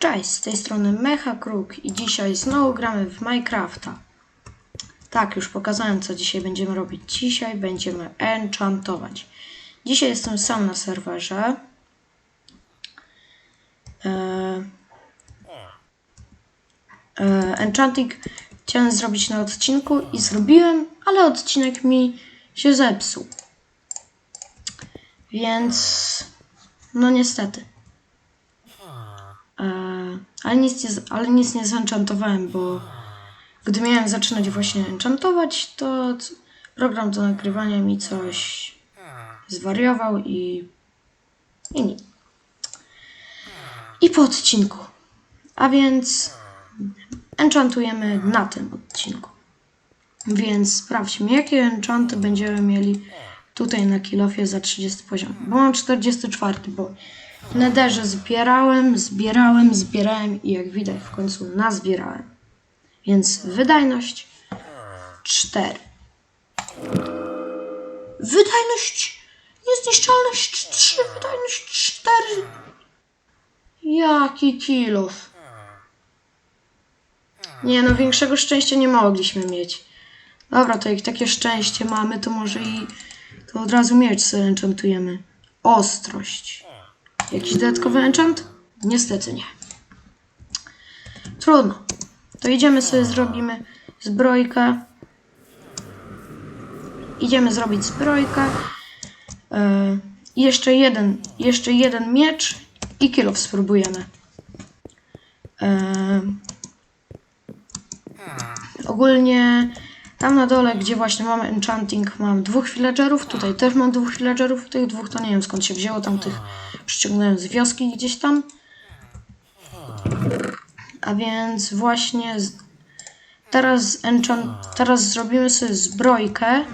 Cześć, z tej strony Mecha Kruk i dzisiaj znowu gramy w Minecrafta. Tak, już pokazałem co dzisiaj będziemy robić. Dzisiaj będziemy enchantować. Dzisiaj jestem sam na serwerze. Eee, e, enchanting chciałem zrobić na odcinku i zrobiłem, ale odcinek mi się zepsuł. Więc no niestety. E, ale, nic nie, ale nic nie zenchantowałem, bo gdy miałem zaczynać właśnie enchantować, to program do nagrywania mi coś zwariował i, i nic. I po odcinku. A więc enchantujemy na tym odcinku. Więc sprawdźmy, jakie enchanty będziemy mieli tutaj na kilofie za 30 poziom. Bo mam 44, bo w nederze zbierałem, zbierałem, zbierałem i jak widać w końcu nazbierałem. Więc wydajność 4. Wydajność, niezniszczalność 3, wydajność 4. Jaki kilof. Nie no, większego szczęścia nie mogliśmy mieć. Dobra, to jak takie szczęście mamy, to może i to od razu miecz sobie enchantujemy. Ostrość. Jakiś dodatkowy enchant? Niestety nie. Trudno. To idziemy sobie zrobimy zbrojkę. Idziemy zrobić zbrojkę. Yy, jeszcze jeden, jeszcze jeden miecz i kilof spróbujemy. Yy, ogólnie tam na dole, gdzie właśnie mamy enchanting, mam dwóch villagerów. Tutaj też mam dwóch villagerów. Tych dwóch to nie wiem skąd się wzięło. Tam tych przyciągnąłem z wioski gdzieś tam. A więc właśnie z... teraz, enchant... teraz zrobimy sobie zbrojkę.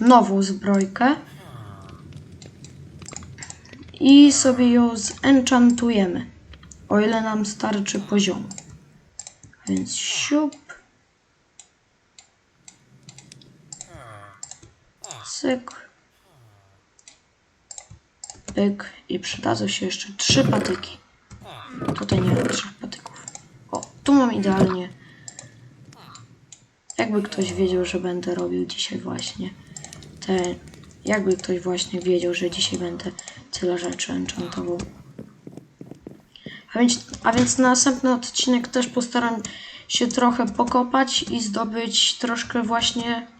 Nową zbrojkę. I sobie ją zenchantujemy. O ile nam starczy poziomu. Więc siup. Cyk. Pyk. I przydadzą się jeszcze trzy patyki. Tutaj nie mam trzech patyków. O, tu mam idealnie. Jakby ktoś wiedział, że będę robił dzisiaj właśnie te... Jakby ktoś właśnie wiedział, że dzisiaj będę tyle rzeczy enchantował. A więc, a więc na następny odcinek też postaram się trochę pokopać i zdobyć troszkę właśnie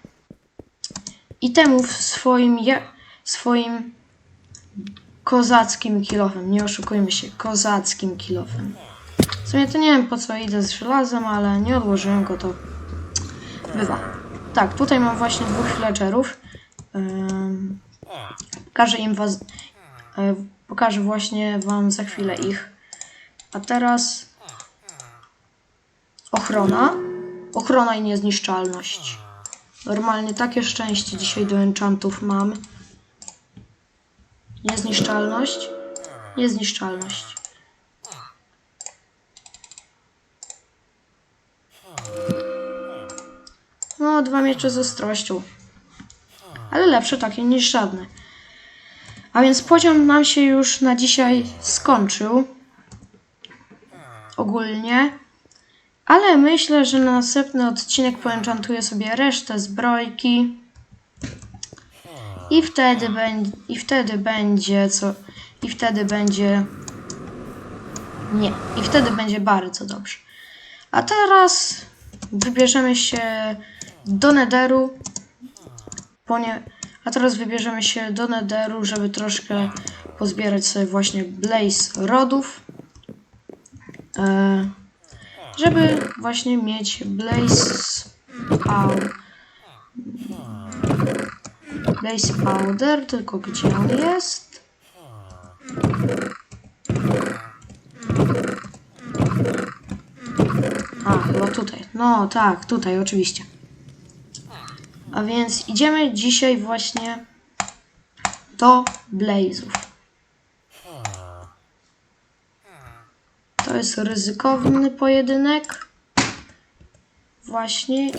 itemów swoim, ja, swoim kozackim kilofem. Nie oszukujmy się, kozackim kilofem. W sumie to nie wiem po co idę z żelazem, ale nie odłożyłem go, to bywa. Tak, tutaj mam właśnie dwóch villagerów. Ym, pokażę im was, y, pokażę właśnie wam za chwilę ich. A teraz ochrona. Ochrona i niezniszczalność. Normalnie takie szczęście dzisiaj do enchantów mam. Niezniszczalność. Niezniszczalność. No, dwa miecze z ostrością. Ale lepsze takie niż żadne. A więc poziom nam się już na dzisiaj skończył. Ogólnie. Ale myślę, że na następny odcinek poenchantuję sobie resztę zbrojki. I wtedy, będzie, I wtedy będzie co. I wtedy będzie. Nie. I wtedy będzie bardzo dobrze. A teraz wybierzemy się do Nederu. Ponie... A teraz wybierzemy się do Nederu, żeby troszkę pozbierać sobie właśnie Blaze Rodów. E, żeby właśnie mieć Blaze Powder. Blaze Powder, tylko gdzie on jest? A, chyba tutaj. No tak, tutaj oczywiście. A więc idziemy dzisiaj właśnie do Blazów. To jest ryzykowny pojedynek. Właśnie.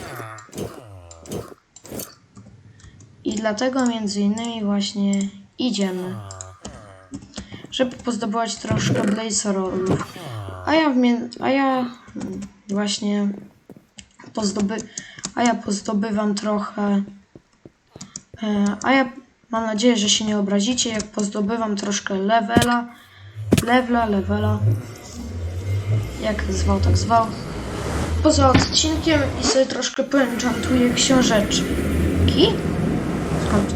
I dlatego między innymi właśnie idziemy. Żeby pozdobywać troszkę Blaze Rollów. A ja, a ja właśnie pozdoby, a ja pozdobywam trochę. E, a ja mam nadzieję, że się nie obrazicie, jak pozdobywam troszkę levela, levela, levela. Jak zwał, tak zwał. Poza odcinkiem i sobie troszkę poenchantuję książeczki. Skąd?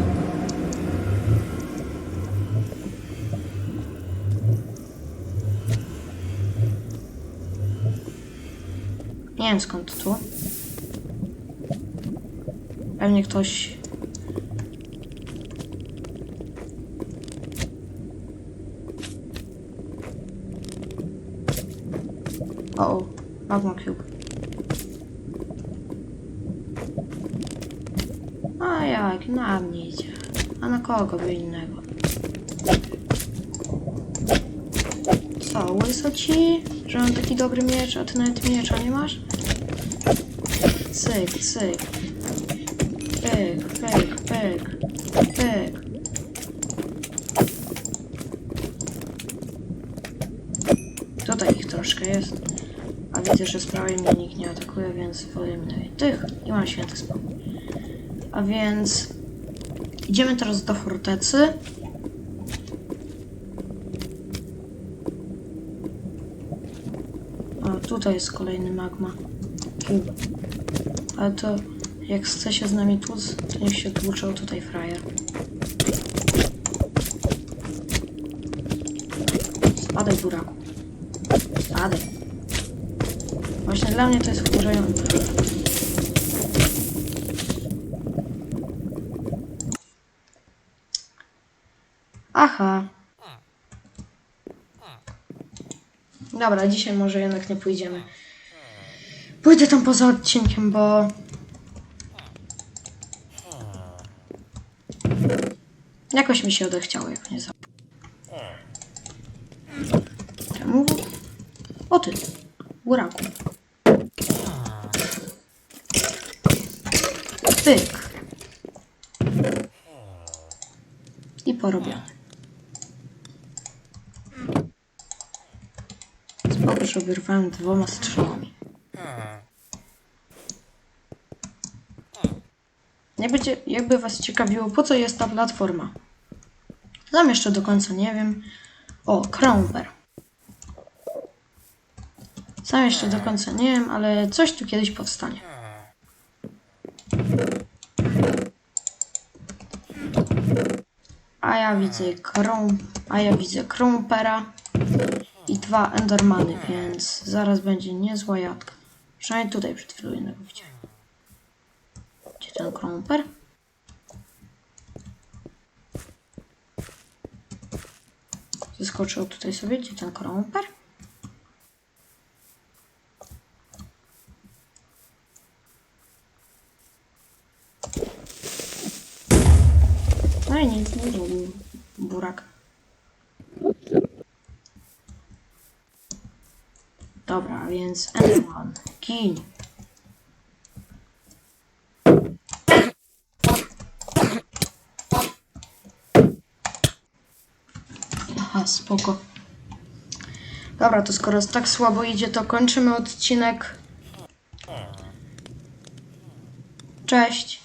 Nie wiem skąd tu. Pewnie ktoś. O, o, Magma Cube. A jak, na mnie idzie. A na kogo by innego? Co, łyso ci, że mam taki dobry miecz, a ty nawet miecza nie masz? Cyk, cyk. Pyk, pyk, pyk, pyk. Tutaj ich troszkę jest. A z prawej mnie nikt nie atakuje, więc wyelimuję tych i mam święty spokój. A więc idziemy teraz do fortecy. O, tutaj jest kolejny magma. Ale to jak chce się z nami tłuc, to niech się tłuczą tutaj frajer. Spadaj, buraku. Spadaj. Właśnie dla mnie to jest wkurzające. Aha. Dobra, dzisiaj może jednak nie pójdziemy. Pójdę tam poza odcinkiem, bo... Jakoś mi się odechciało, jak nie za... Czemu? O ty, buraku. Pyk. I porobione. Spoko, że wyrwałem dwoma strzałami. Jakby, cie- jakby was ciekawiło, po co jest ta platforma? Tam jeszcze do końca nie wiem. O, Kromper. Sam jeszcze do końca nie wiem, ale coś tu kiedyś powstanie. A ja widzę Krom, a ja widzę Krompera i dwa Endermany, więc zaraz będzie niezła jadka. Przynajmniej tutaj przed chwilą jednego widziałem. Gdzie ten Kromper? Zeskoczył tutaj sobie, gdzie ten Kromper? No i nic, nie zrobił burak. Dobra, więc Enderman, gin. Aha, spoko. Dobra, to skoro tak słabo idzie, to kończymy odcinek. Cześć.